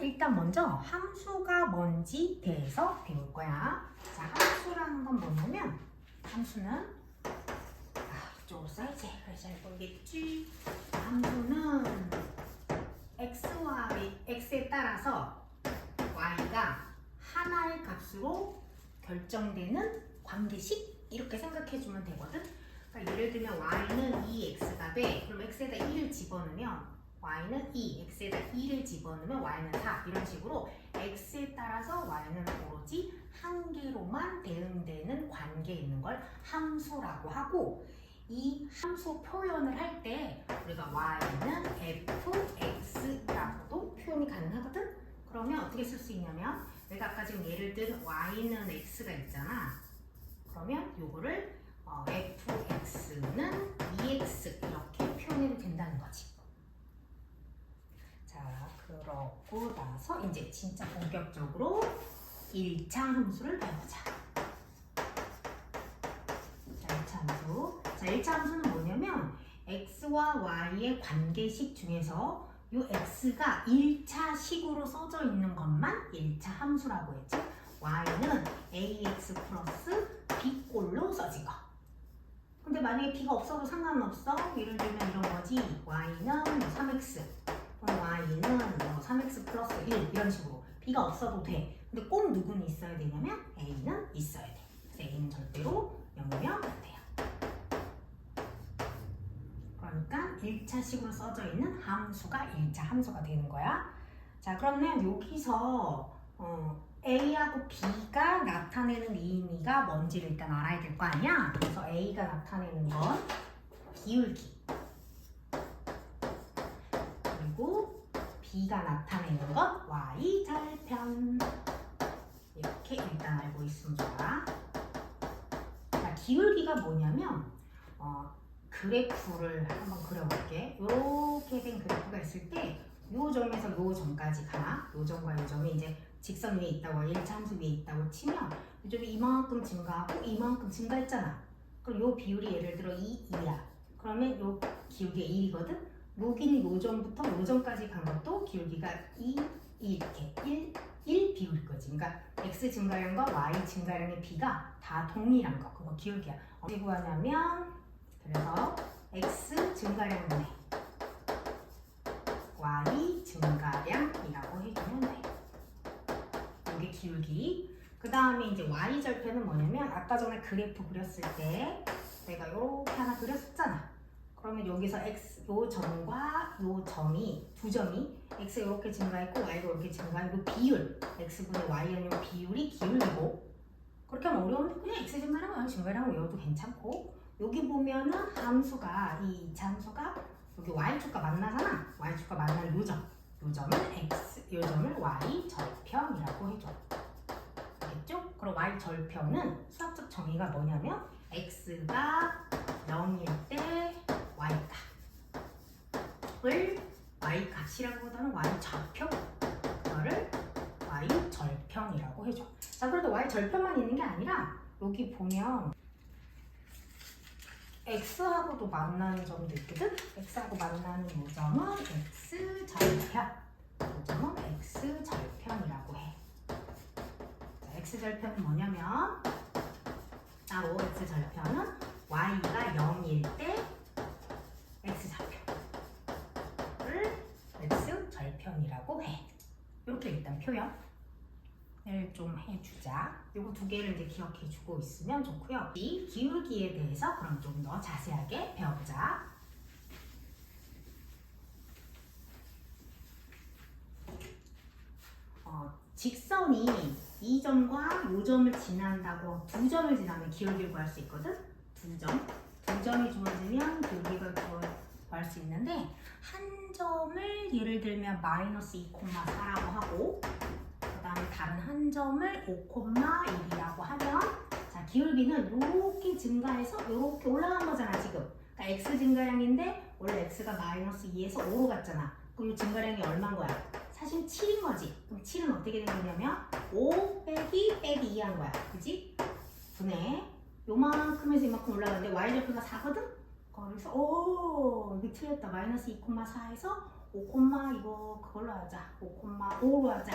일단 먼저 함수가 뭔지 대해서 배울 거야. 자, 함수라는 건 뭐냐면 함수는 아, 이쪽으로 써야지. 그래서 잘 보이겠지. 함수는 x와 x에 따라서 y가 하나의 값으로 결정되는 관계식 이렇게 생각해 주면 되거든. 그러니까 예를 들면 y는 2x가 돼. 그럼 x에다 1을 집어넣으면 y는 2, x에다 2를 집어넣으면 y는 4 이런 식으로 x에 따라서 y는 오로지 한 개로만 대응되는 관계에 있는 걸 함수라고 하고 이 함수 표현을 할 때 우리가 y는 fx라고도 표현이 가능하거든? 그러면 어떻게 쓸 수 있냐면 내가 아까 지금 예를 든 y는 x가 있잖아. 그러면 요거를 어, fx는 2x 이렇게 표현해도 된다는 거지. 자 그러고 나서 이제 진짜 본격적으로 1차 함수를 배우자. 자 1차 함수. 자 1차 함수는 뭐냐면 x와 y의 관계식 중에서 요 x가 1차 식으로 써져 있는 것만 1차 함수라고 했지 y는 ax 플러스 b꼴로 써진 거 근데 만약에 b가 없어도 상관없어? 예를 들면 이런 거지. Y는 3x 그럼 y는 뭐 3x 플러스 1 이런 식으로 b가 없어도 돼 근데 꼭 누구는 있어야 되냐면 a는 있어야 돼 그래서 a는 절대로 0이면 안 돼요 그러니까 1차식으로 써져 있는 함수가 1차 함수가 되는 거야. 자, 그러면 여기서 어, A하고 B가 나타내는 의미가 뭔지를 일단 알아야 될 거 아니야? 그래서 A가 나타내는 건 기울기. 그리고 B가 나타내는 건 Y 절편. 이렇게 일단 알고 좋아. 자, 기울기가 뭐냐면 어, 그래프를 한번 그려볼게. 이렇게 된 그래프가 있을 때, 요 점에서 요 점까지 가. 요 점과 요 점이 이제 직선 위에 있다고, 1차 함수 위에 있다고 치면, 이쪽이 이만큼 증가하고 이만큼 증가했잖아. 그럼 요 비율이 예를 들어 2, 2야. 그러면 요 기울기가 1이거든? 점부터 요 점까지 간 것도 기울기가 2, 2 이렇게 1, 1 비율일 거지. 그러니까 x 증가량과 y 증가량의 비가 다 동일한 거. 그거 기울기야. 어떻게 구하냐면, 그래서 x 증가량분의 y 증가량이라고 해주면 돼. 이게 기울기. 그 다음에 이제 y 절편은 뭐냐면 아까 전에 그래프 그렸을 때 내가 이렇게 하나 그렸었잖아. 그러면 여기서 x 요 점과 요 점이 두 점이 x 이렇게 증가했고 y가 이렇게 증가한 그 비율 x분의 y는 요 비율이 기울기고 그렇게 하면 어려운데 그냥 x 증가량 y 증가량 외워도 괜찮고 여기 보면은 함수가 이 2차 함수가 여기 y축과 만나잖아. y축과 만나는 요 점. 요 점을 x, 요 점을 y 절편이라고 해줘. 알겠죠? 그럼 y 절편은 수학적 정의가 뭐냐면 x가 0일 때 y 값을 y 값이라기보다는 y 좌표 그거를 y 절편이라고 해줘. 자, 그래도 y 절편만 있는 게 아니라 여기 보면 x하고도 만나는 점도 있거든? x하고 만나는 이 점은 x 절편 이 점은 x 절편이라고 해 자, x 절편은 뭐냐면 따로 x 절편은 y가 0일 때 x 좌표를 x 절편이라고 해 이렇게 일단 표현 좀 해주자. 요거 두 개를 이제 기억해 주고 있으면 좋고요. 이 기울기에 대해서 그럼 좀 더 자세하게 배워보자. 어, 직선이 이 점과 요 점을 지난다고 두 점을 지나면 기울기를 구할 수 있거든? 두 점. 두 점이 주어지면 기울기가 구할 수 있는데 한 점을 예를 들면 마이너스 2,4라고 하고 그 다음에 다른 한 점을 5,1이라고 하면 자 기울기는 이렇게 증가해서 이렇게 올라간 거잖아 지금 그러니까 x 증가량인데 원래 x가 마이너스 2에서 5로 갔잖아 그럼 이 증가량이 얼마인 거야? 사실 7인 거지 그럼 7은 어떻게 된 거냐면 5 빼기 빼기 2한 거야 그지? 분해 요만큼에서 이만큼 올라가는데 y절표가 4거든? 거기서 오 이게 틀렸다. 마이너스 2,4에서 5 콤마 이거 그걸로 하자. 5 콤마 5로 하자.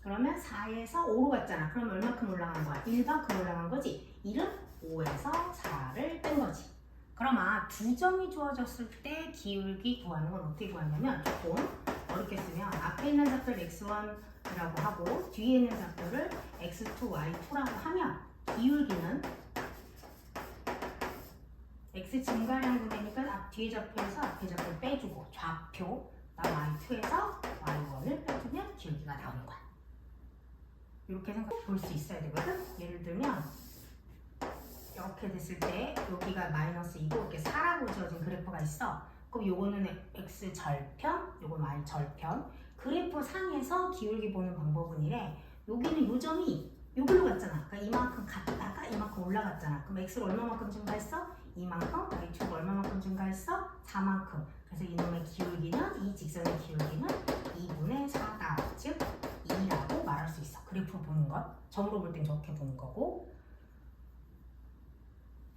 그러면 4에서 5로 갔잖아. 그럼 얼마큼 올라간 거야? 1만큼 올라간 거지? 1은 5에서 4를 뺀 거지. 그럼 아 두 점이 주어졌을 때 기울기 구하는 건 어떻게 구하냐면 조금 어렵게 쓰면 앞에 있는 좌표를 x1이라고 하고 뒤에 있는 좌표를 x2, y2라고 하면 기울기는 x 증가량도 되니까 앞 뒤에 좌표에서 앞에 좌표를 빼주고 좌표 나 y2에서 y1을 빼주면 기울기가 나오는 거야. 이렇게 생각 볼수 있어야 되거든. 예를 들면 이렇게 됐을 때 여기가 마이너스 2고 이렇게 4라고 지어진 그래프가 있어. 그럼 요거는 x 절편, 요건 y 절편. 그래프 상에서 기울기 보는 방법은 이래. 여기는 요 점이 요걸로 갔잖아. 그러니까 이만큼 갔다가 이만큼 올라갔잖아. 그럼 x를 얼마만큼 증가했어? 이만큼, y축 얼마만큼 증가했어? 4만큼. 그래서 이놈의 기울기는 이 직선의 기울기는 2분의 4다. 즉 2라고 말할 수 있어. 그래프 보는 것. 점으로 볼 땐 저렇게 보는 거고.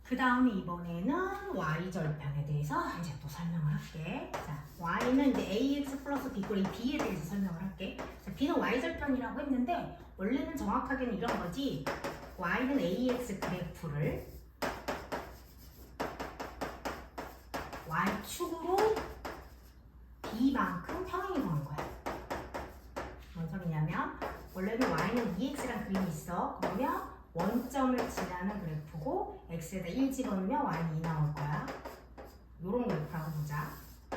그 다음에 이번에는 y 절편에 대해서 이제 또 설명을 할게. 자, y는 이제 ax 플러스 b 꼴 b에 대해서 설명을 할게. 자, b는 y 절편이라고 했는데 원래는 정확하게는 이런 거지. y는 ax 그래프를 y축으로 b만큼 평행이동한 거야. 뭔 소리냐면 원래는 y는 2x란 그림이 있어. 그러면 원점을 지나는 그래프고 x에다 1 집어넣으면 y는 2 나올 거야. 요런 그래프라고 보자.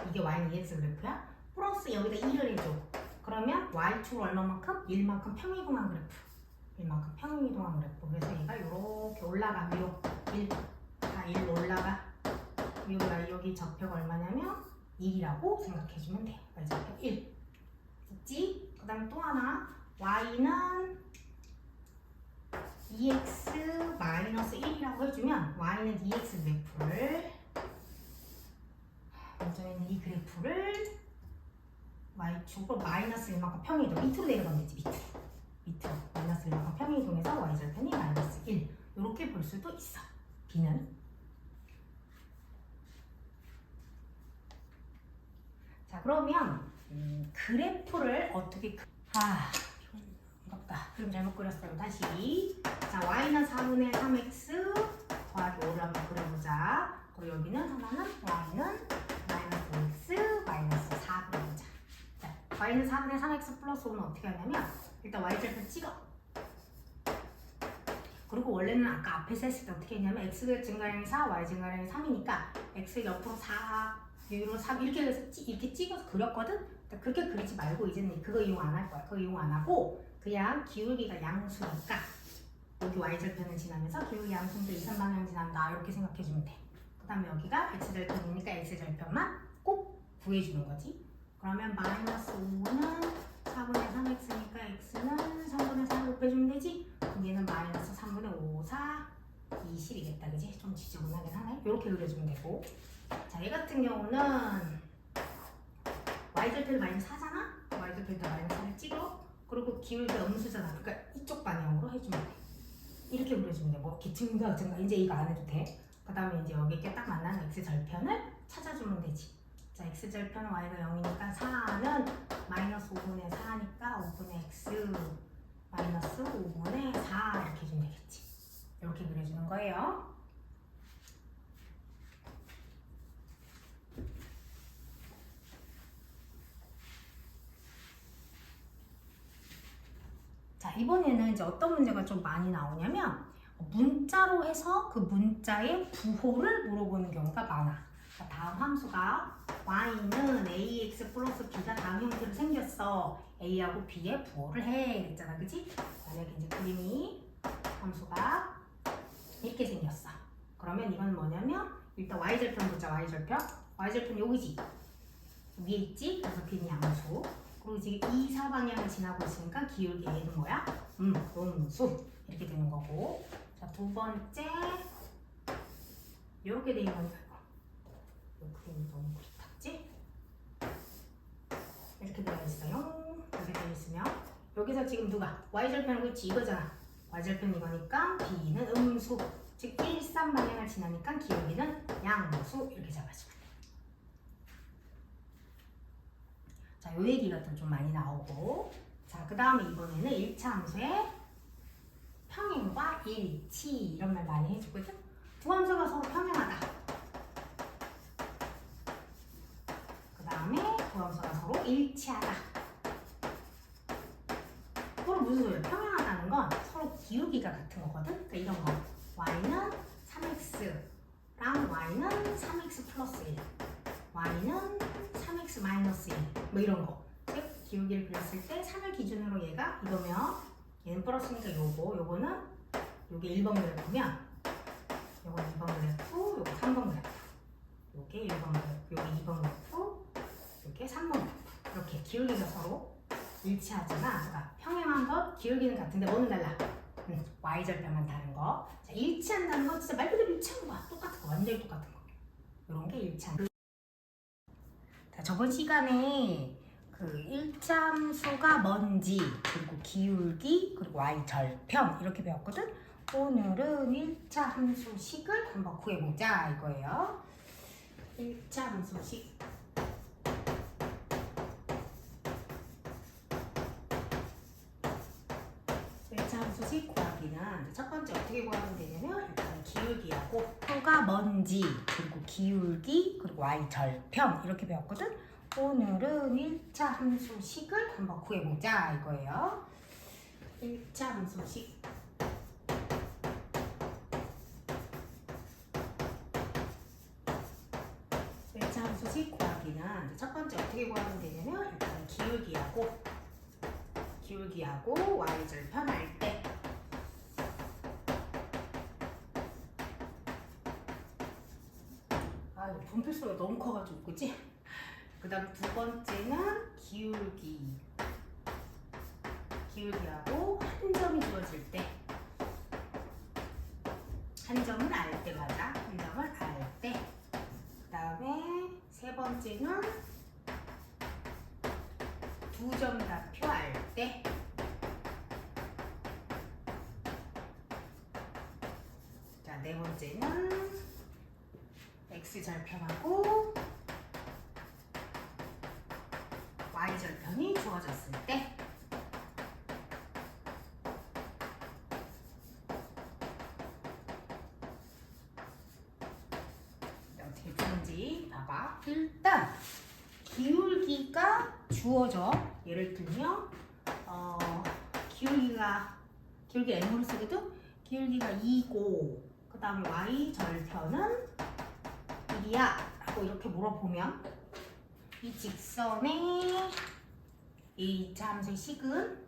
이게 y는 2x 그래프야. 플러스 여기다 1을 해줘. 그러면 y축으로 얼마만큼? 1만큼 평행이동한 그래프. 1만큼 평행이동한 그래프. 그래서 얘가 요렇게 올라가. 위로 1. 다 1로 올라가. 여기가 여기 좌표가 얼마냐면 1이라고 생각해주면 돼. y좌표 1. 됐지? 그 다음 또 하나. y는 2x 마이너스 1이라고 해주면 y는 2x 그래프를 먼저 있는 이 그래프를 y축으로 마이너스 1만큼 평이동 밑으로 내려가면 되지 밑으로 밑으로 마이너스 1만큼 평이동해서 y절편이 마이너스 1 이렇게 볼 수도 있어 b는 그러면 음, 그래프를 어떻게 그... 아 아깝다. 그럼 잘못 그렸어요. 다시. 자 y는 4분의 3x 더하기 5를 한번 그려보자. 그리고 여기는 하나는 y는 마이너스 x 마이너스 4 그려보자 자 y는 4분의 3x 플러스 5는 어떻게 하냐면 일단 y절편 찍어. 그리고 원래는 아까 앞에서 했을 때 어떻게 했냐면 x 증가량이 4, y 증가량이 3이니까 x 옆으로 4, 여기로 3 이렇게 해서 찍- 이렇게 찍어서 그렸거든? 근데 그렇게 그리지 말고 이제는 그거 이용 안 할 거야. 그거 이용 안 하고 그냥 기울기가 양수니까 여기 y절편을 지나면서 기울기 양수인데 2, 3방향 지난다 이렇게 생각해 주면 돼. 그 다음에 여기가 x절편이니까 x절편만 꼭 구해주는 거지. 그러면 마이너스 5는 4분의 3x니까 x는 3분의 4를 곱해주면 되지? 그럼 얘는 마이너스 3분의 5, 4, 20이겠다 그지? 좀 지저분하긴 하네. 이렇게 그려주면 되고 자, 얘 같은 경우는 y절편 마이너스 4잖아? y절편 마이너스 4를 찍어. 그리고 기울기 음수잖아. 그러니까 이쪽 방향으로 해주면 돼. 이렇게 그려주면 돼뭐 이렇게 증가 증가. 이제 이거 안 해도 돼그 다음에 이제 여기 이렇게 딱 만나는 x절편을 찾아주면 되지. 자 x절편은 y가 0이니까 4는 마이너스 5분의 4니까 5분의 x 마이너스 5분의 4 이렇게 해주면 되겠지. 이렇게 그려주는 거예요 자, 이번에는 이제 어떤 문제가 좀 많이 나오냐면 문자로 해서 그 문자의 부호를 물어보는 경우가 많아. 자, 다음 함수가 y는 ax 플러스 b가 다음 형태로 생겼어. a하고 b의 부호를 해. 그랬잖아. 그치? 만약에 이제 그림이 함수가 이렇게 생겼어. 그러면 이건 뭐냐면 일단 y절편 보자. y절편. y절편 여기지. 위에 있지? 그래서 b는 양수. 그리고 지금 2, 4 방향을 지나고 있으니까 기울기 얘는 뭐야? 음, 음수. 이렇게 되는 거고. 자 두 번째. 이렇게 돼 있는 거이 그림이 너무 그렇지? 이렇게 되어 있어요. 이렇게 되어 있으면 여기서 지금 누가? y절편은 그렇지 이거잖아. y절편 이거니까 b는 음수. 즉 1, 3 방향을 지나니까 기울기는 양수. 이렇게 잡아주면 돼 자, 요 얘기가 또좀 많이 나오고. 자, 그 다음에 이번에는 1차 함수의 평행과 일치 이런 말 많이 해주거든. 두 함수가 서로 평행하다. 그 다음에 두 함수가 서로 일치하다. 그럼 무슨 소리야? 평행하다는 건 서로 기울기가 같은 거거든. 그러니까 이런 거. y는 3x랑 y는 3x 플러스 1. y는 3x 마이너스 1. 뭐 이런 거. 즉 기울기를 그렸을 때 3을 얘가 이거면 얘는 플러스니까 요거 요거는 요게 1번 그래프면 요거 2번 그래프 요거 3번 그래프 요게 1번 그래프 요게 2번 그래프 요게 3번 그래프 이렇게 기울기가 서로 일치하잖아 그러니까 평행한 것 기울기는 같은데 뭐는 달라 음, y절편만 다른 거. 자, 일치한다는 건 진짜 말 그대로 일치한 거야. 똑같은 거 완전히 똑같은 거. 요런 게 일치한 자, 저번 시간에 그 일참수가 뭔지 그리고 기울기 그리고 y 절편 이렇게 배웠거든. 오늘은 일차 함수식을 한번 구해보자 이거예요. 일차 함수식. 일차 함수식 구하기는 첫 번째 어떻게 구하면 되냐면 일단 기울기하고 수가 뭔지 그리고 기울기 그리고 y 절편 이렇게 배웠거든. 오늘은 1차 함수식을 한번 구해보자 이거예요. 1차 함수식. 일차 함수식 구하기는 첫 번째 어떻게 구하면 되냐면 일단 기울기하고 기울기하고 y절편 할 때. 아, 분필 소리가 너무 커가지고 그치? 그 다음 두 번째는 기울기. 기울기하고 한 점이 주어질 때. 한 점을 알때 맞아. 한 점을 알 때. 그 다음에 세 번째는 두 점 다 표 알 때. 자, 네 번째는 x 절편하고 y절편이 주어졌을 때. 어떻게 푸는지 봐봐. 일단 기울기가 주어져. 예를 들면 어, 기울기가 기울기 n으로 쓰거든 기울기가 2고 그 다음에 y절편은 1이야. 라고 이렇게 물어보면 이 직선의 이 함수의 식은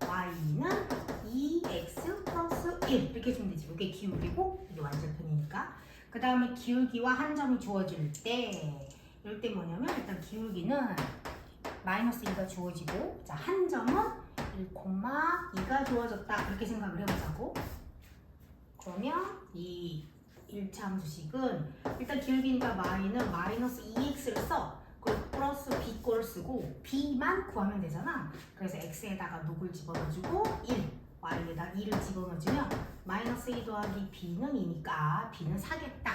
y는 2x 플러스 1 이렇게 주면 되지. 이게 기울기고 이게 완전편이니까. 그 다음에 기울기와 한 점이 주어질 때 이럴 때 뭐냐면 일단 기울기는 마이너스 2가 주어지고 자 한 점은 1,2가 주어졌다 이렇게 생각을 해보자고. 그러면 이 1차 함수식은 일단 기울기니까 y는 마이너스 2x를 써. 플러스 b 꼴 쓰고 b만 구하면 되잖아. 그래서 x에다가 녹을 집어넣어주고 1, y에다 2를 집어넣어주면 마이너스 2 더하기 b는 2니까 b는 4겠다.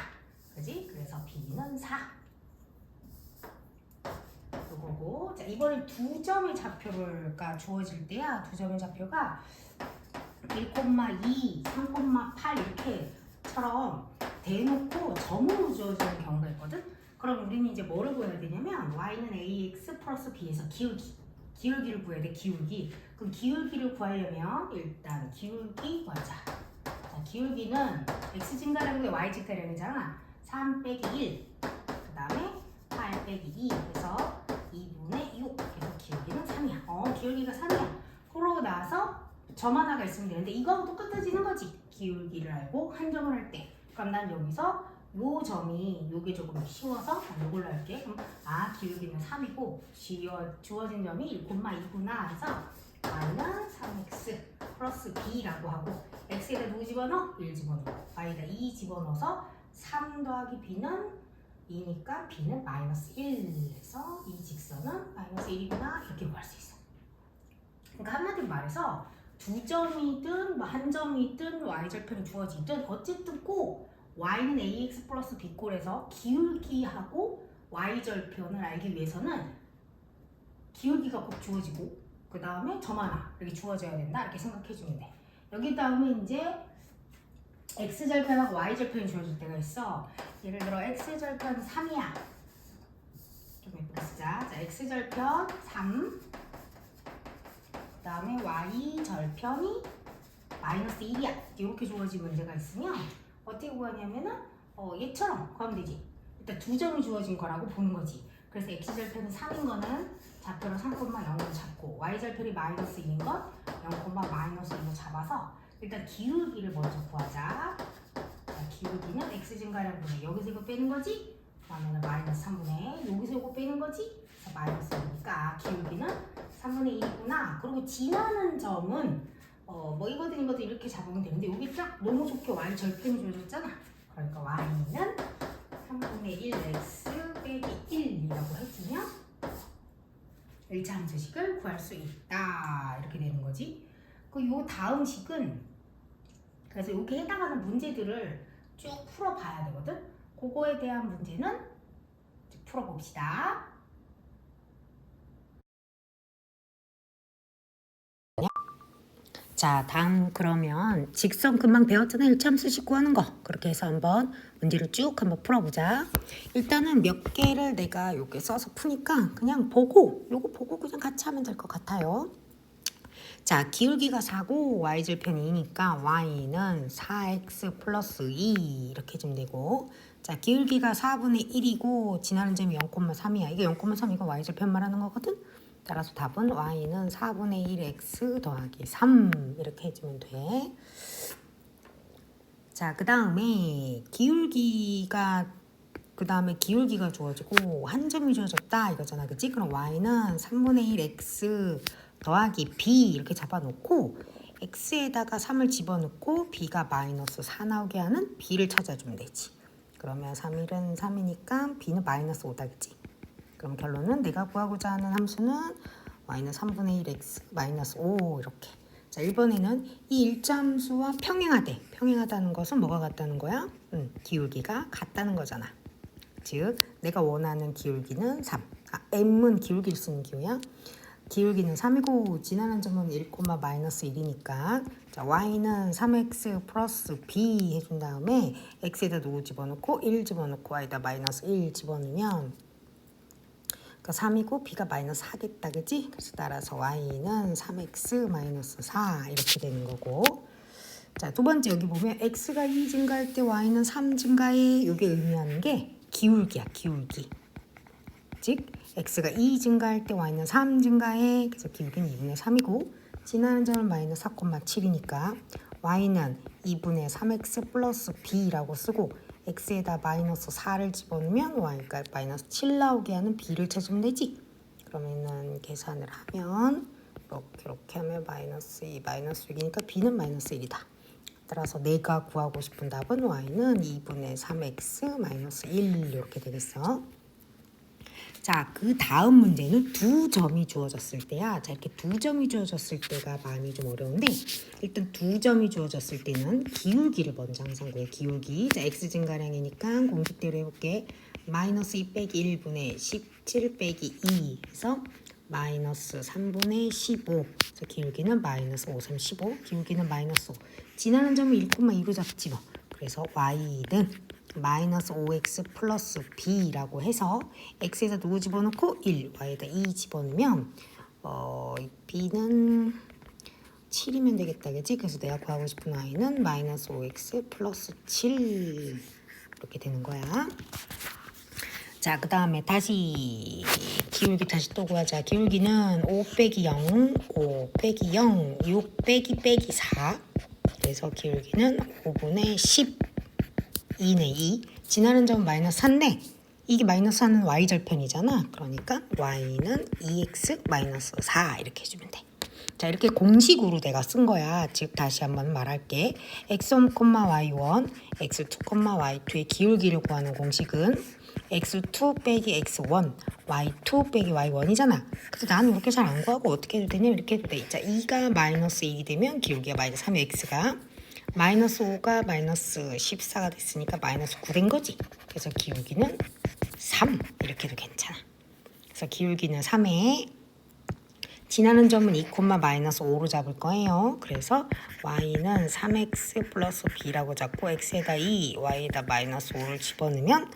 그지? 그래서 b는 4. 요거고 자 이번에 두 점의 좌표가 주어질 때야 두 점의 좌표가 1,2, 3,8 이렇게처럼 대놓고 점으로 주어지는 경우가 있거든. 그럼 우리는 이제 뭐를 구해야 되냐면 y는 ax 플러스 b에서 기울기 기울기를 구해야 돼 기울기. 그럼 기울기를 구하려면 일단 기울기 구하자. 자 기울기는 x 증가량인데 y 증가량이잖아. 3 빼기 1 그 다음에 8 빼기 2 그래서 2분의 6 그래서 기울기는 3이야. 어 기울기가 3이야. 그러고 나서 점 하나가 있으면 되는데 이거하고 똑같아지는 거지. 기울기를 알고 한점을 할 때. 그럼 난 여기서 요 점이 요게 조금 쉬워서 요걸로 할게. 그럼 아 기울기는 3이고 주어, 주어진 점이 1,2구나 해서 y는 3x 플러스 b라고 하고 x에다 누구 집어넣어? 1 집어넣어. y에다 2 집어넣어서 3 더하기 b는 2니까 b는 마이너스 1 해서 이 직선은 마이너스 1이구나 이렇게 구할 수 있어. 그러니까 한마디로 말해서 두 점이든 뭐 한 점이든 y절편이 주어지든 어쨌든 꼭 y는 ax 플러스 b꼴에서 기울기하고 y절편을 알기 위해서는 기울기가 꼭 주어지고 그 다음에 점 하나 이렇게 주어져야 된다 이렇게 생각해 주면 돼. 여기 다음에 이제 x 절편하고 y 절편이 주어질 때가 있어. 예를 들어 x 절편 3이야. 좀 예쁘게 쓰자. 자, x 절편 3. 그 다음에 y 절편이 마이너스 1이야. 이렇게 주어진 문제가 있으면 어떻게 구하냐면은 어, 얘처럼 구하면 되지. 일단 두 점이 주어진 거라고 보는 거지. 그래서 x 절편이 3인 거는 좌표로 3,0을 잡고 y 절편이 마이너스 1인 건 0, 마이너스 1로 잡아서 일단 기울기를 먼저 구하자. 자, 기울기는 x 증가량 분의 여기서 이거 빼는 거지? 그러면은 마이너스 3분의 여기서 이거 빼는 거지? 마이너스 1이니까 기울기는 3분의 1이구나. 그리고 지나는 점은 어, 뭐 이거든 이거든 이렇게 잡으면 되는데 여기 딱 너무 좋게 y 절편이 주어졌잖아. 그러니까 y는 3분의 1x 빼기 1이라고 해주면 1차 함수식을 구할 수 있다. 이렇게 되는 거지. 그 요 다음 식은 그래서 여기 해당하는 문제들을 쭉 풀어봐야 되거든. 그거에 대한 문제는 풀어봅시다. 자, 다음 그러면 직선 금방 배웠잖아. 일참수식 구하는 거. 그렇게 해서 한번 문제를 쭉 한번 풀어보자. 일단은 몇 개를 내가 여기 써서 푸니까 그냥 보고 요거 보고 그냥 같이 하면 될 것 같아요. 자, 기울기가 4고 y절편이 2니까 y는 4x 플러스 2 이렇게 해주면 되고 자, 기울기가 4분의 1이고 지나는 점이 0,3이야. 이게 0,3 이거 y절편 말하는 거거든. 따라서 답은 y는 4분의 1x 더하기 3 이렇게 해주면 돼. 자, 그 다음에 기울기가 그 다음에 기울기가 주어지고 한 점이 주어졌다 이거잖아, 그치? 그럼 y는 3분의 1 x 더하기 b 이렇게 잡아놓고 x에다가 3을 집어넣고 b가 마이너스 4 나오게 하는 b를 찾아주면 되지. 그러면 3일은 3이니까 b는 마이너스 5다, 그치? 그럼 결론은 내가 구하고자 하는 함수는 y는 3분의 1x 마이너스 5 이렇게. 자, 1번에는 이 일자함수와 평행하대. 평행하다는 것은 뭐가 같다는 거야? 음, 기울기가 같다는 거잖아. 즉, 내가 원하는 기울기는 3. 아, m은 기울기를 쓰는 기호야. 기울기는 3이고 지나는 점은 1, 마이너스 1이니까 자, y는 3x 플러스 b 해준 다음에 x에다 누구 집어넣고 1 집어넣고 y에다 마이너스 1 집어넣으면 그러니까 3이고 b가 마이너스 4겠다 그지? 그래서 따라서 y는 3x 마이너스 4 이렇게 되는 거고. 자 두 번째 여기 보면 x가 2 증가할 때 y는 3 증가해. 이게 의미하는 게 기울기야 기울기. 즉 x가 2 증가할 때 y는 3 증가해. 그래서 기울기는 2분의 3이고 지나는 점은 마이너스 4,7이니까 y는 2분의 3x 플러스 b라고 쓰고 x에다 마이너스 4를 집어넣으면 y가 마이너스 7 나오게 하는 b를 찾으면 되지. 그러면은 계산을 하면 이렇게 이렇게 하면 마이너스 2 마이너스 6이니까 b는 마이너스 1이다. 따라서 내가 구하고 싶은 답은 y는 2분의 3x 마이너스 1 이렇게 되겠어. 자, 그 다음 문제는 두 점이 주어졌을 때야. 자, 이렇게 두 점이 주어졌을 때가 많이 좀 어려운데 일단 두 점이 주어졌을 때는 기울기를 먼저 항상 구해. 기울기. 자, x 증가량이니까 공식대로 해볼게. 마이너스 2 빼기 1분의 17 빼기 2 해서 마이너스 3분의 15. 그래서 기울기는 마이너스 5, 3, 15. 기울기는 마이너스 5. 지나는 점을 1,2로 잡지 뭐. 그래서 y는 마이너스 5x 플러스 b라고 해서 x에다 누구 집어넣고 1, y에다 2 집어넣으면 어, b는 7이면 되겠다 그지? 그래서 내가 구하고 싶은 y는 마이너스 5x 플러스 7 이렇게 되는 거야. 자, 그 다음에 다시 기울기 다시 또 구하자. 기울기는 5 빼기 0, 5 빼기 0, 6 빼기 빼기 4. 그래서 기울기는 5분의 10. 2네 2 지나는 점은 마이너스 4인데 이게 마이너스 4는 y절편이잖아 그러니까 y는 2x 마이너스 4 이렇게 해주면 돼. 자 이렇게 공식으로 내가 쓴 거야. 즉 다시 한번 말할게. x1, y1, x2, y2의 기울기를 구하는 공식은 x2 빼기 x1, y2 빼기 y1이잖아. 그래서 나는 이렇게 잘 안 구하고 어떻게 해도 되냐면 이렇게 해도 돼. 자 2가 마이너스 1이 되면 기울기가 마이너스 3의 x가 마이너스 5가 마이너스 14가 됐으니까 마이너스 9 된 거지. 그래서 기울기는 3 이렇게 해도 괜찮아. 그래서 기울기는 3에 지나는 점은 2, 마이너스 5로 잡을 거예요. 그래서 y는 3x 플러스 b라고 잡고 x에다 2, y에다 마이너스 5를 집어넣으면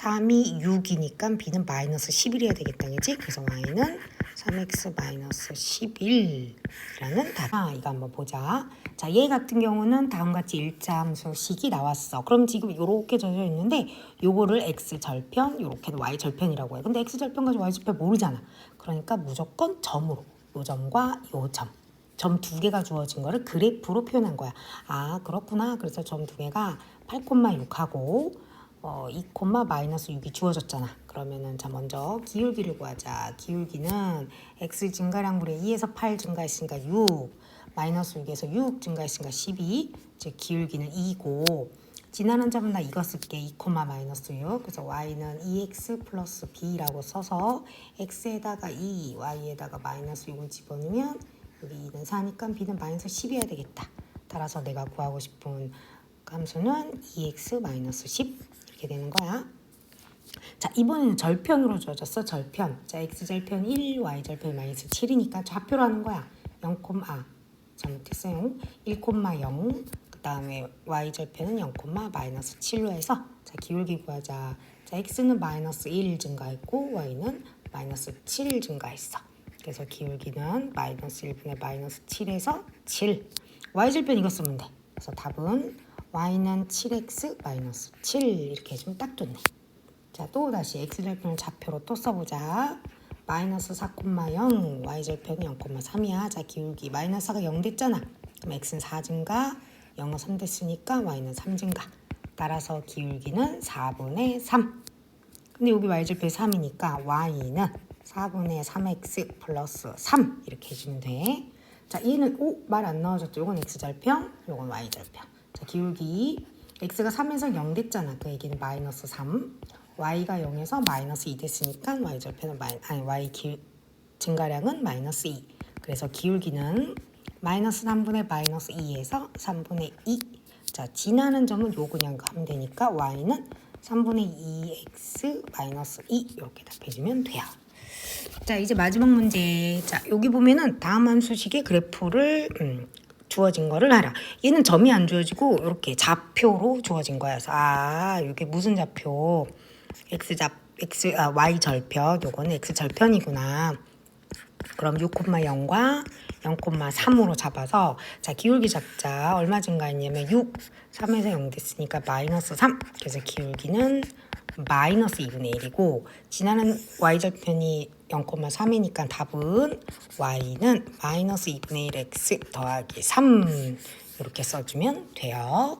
3이 6이니까 b는 마이너스 11이어야 되겠다, 그지? 그래서 y는 3x 마이너스 11이라는 답. 아, 이거 한번 보자. 자, 얘 같은 경우는 다음같이 일자함수식이 나왔어. 그럼 지금 이렇게 젖어 있는데 요거를 x 절편, 요렇게도 y 절편이라고 해. 근데 x 절편 가지고 y 절편 모르잖아. 그러니까 무조건 점으로 요 점과 요 점. 점 두 개가 주어진 거를 그래프로 표현한 거야. 아, 그렇구나. 그래서 점 두 개가 8,6하고 어, 2, 마이너스 6이 주어졌잖아. 그러면은 자 먼저 기울기를 구하자. 기울기는 x 증가량분의 2에서 8 증가했으니까 6, 마이너스 6에서 6 증가했으니까 12. 즉 기울기는 2고 지나는 점은 나 이거 쓸게 2, 마이너스 6. 그래서 y는 2x 플러스 b라고 써서 x에다가 2, y에다가 마이너스 6을 집어넣으면 여기 2는 4니까 b는 마이너스 10이어야 되겠다. 따라서 내가 구하고 싶은 함수는 2x 마이너스 10 이렇게 되는 거야. 자 이번에는 절편으로 주어졌어 절편. 자 x 절편 1, y 절편 마이너스 7이니까 좌표로 하는 거야. 0, 아 잘못했어요. 1,0. 그 다음에 y 절편은 0, 마이너스 7로 해서 자 기울기 구하자. 자 x는 마이너스 1 증가했고 y는 마이너스 7 증가했어. 그래서 기울기는 마이너스 1분의 마이너스 7에서 7. y 절편 이거 쓰면 돼. 그래서 답은 y는 7x 마이너스 7 이렇게 해주면 딱 좋네. 자, 또 다시 x절편을 좌표로 또 써보자. 마이너스 4,0, y절편은 0,3이야. 자, 기울기 마이너스 4가 0 됐잖아. 그럼 x는 4 증가, 0은 3 됐으니까 y는 3 증가. 따라서 기울기는 4분의 3. 근데 여기 y절편이 3이니까 y는 4분의 3x 플러스 3 이렇게 해주면 돼. 자, 얘는 오, 말 안 나와졌죠. 요건 x절편, 요건 y절편. 자, 기울기 x가 3에서 0 됐잖아. 그 얘기는 마이너스 3. y가 0에서 마이너스 2 됐으니까 y절편은 마이, 아니 y 기, 증가량은 마이너스 2. 그래서 기울기는 마이너스 3분의 마이너스 2에서 3분의 2. 자, 지나는 점은 요 그냥 하면 되니까 y는 3분의 2x 마이너스 2 이렇게 답해주면 돼요. 자 이제 마지막 문제 자 여기 보면은 다음 함수식의 그래프를 음, 주어진 거를 알아. 얘는 점이 안 주어지고 이렇게 좌표로 주어진 그래서 아 이게 무슨 좌표? X 좌 x 아 y 절편. 요거는 x 절편이구나. 그럼 6,0과 0,3으로 잡아서 자 기울기 잡자. 얼마 증가했냐면 6 3에서 0 됐으니까 마이너스 3 그래서 기울기는 마이너스 2분의 1이고 지나는 y절편이 0,3이니까 답은 y는 마이너스 2분의 1x 더하기 3 이렇게 써주면 돼요.